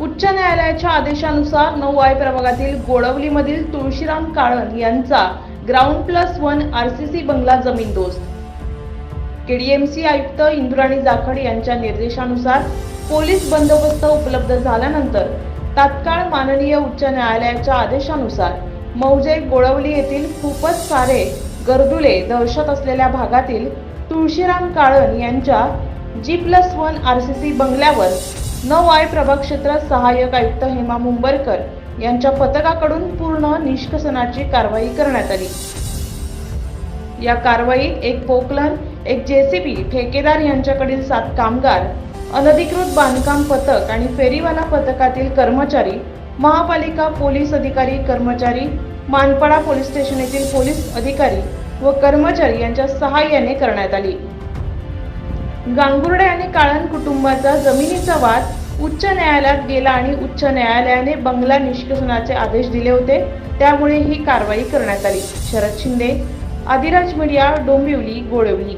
उच्च न्यायालयाच्या आदेशानुसार नऊ आय प्रभागातील गोडवलीमधील तुळशीराम काळन यांचा ग्राउंड प्लस वन आरसीसी बंगला जमीन दोस्त. केडीएमसी आयुक्त इंद्राणी जाखड यांच्या निर्देशानुसार पोलीस बंदोबस्त उपलब्ध झाल्यानंतर तात्काळ माननीय उच्च न्यायालयाच्या आदेशानुसार मौजे गोळवली येथील खूपच सारे गर्दुले दहशत असलेल्या भागातील तुळशीराम काळन यांच्या जी प्लस वन आरसीसी बंगल्यावर नऊ आय प्रभाग क्षेत्र सहाय्यक आयुक्त हेमा मुंबरकर यांच्या पथकाकडून पूर्ण निष्कसनाची कारवाई करण्यात आली. या कारवाईत एक पोकलन एक जेसीबी ठेकेदार यांच्याकडील सात कामगार अनधिकृत बांधकाम पथक आणि फेरीवाला पथकातील कर्मचारी महापालिका पोलीस अधिकारी कर्मचारी मानपाडा पोलीस स्टेशन येथील पोलीस अधिकारी व कर्मचारी यांच्या सहाय्याने करण्यात आली. गांगुर्डे आणि काळन कुटुंबाचा जमिनीचा वाद उच्च न्यायालयात गेला आणि उच्च न्यायालयाने बंगला निष्कासनाचे आदेश दिले होते. त्यामुळे ही कारवाई करण्यात आली. शरद शिंदे आदिराज मीडिया डोंबिवली गोळवली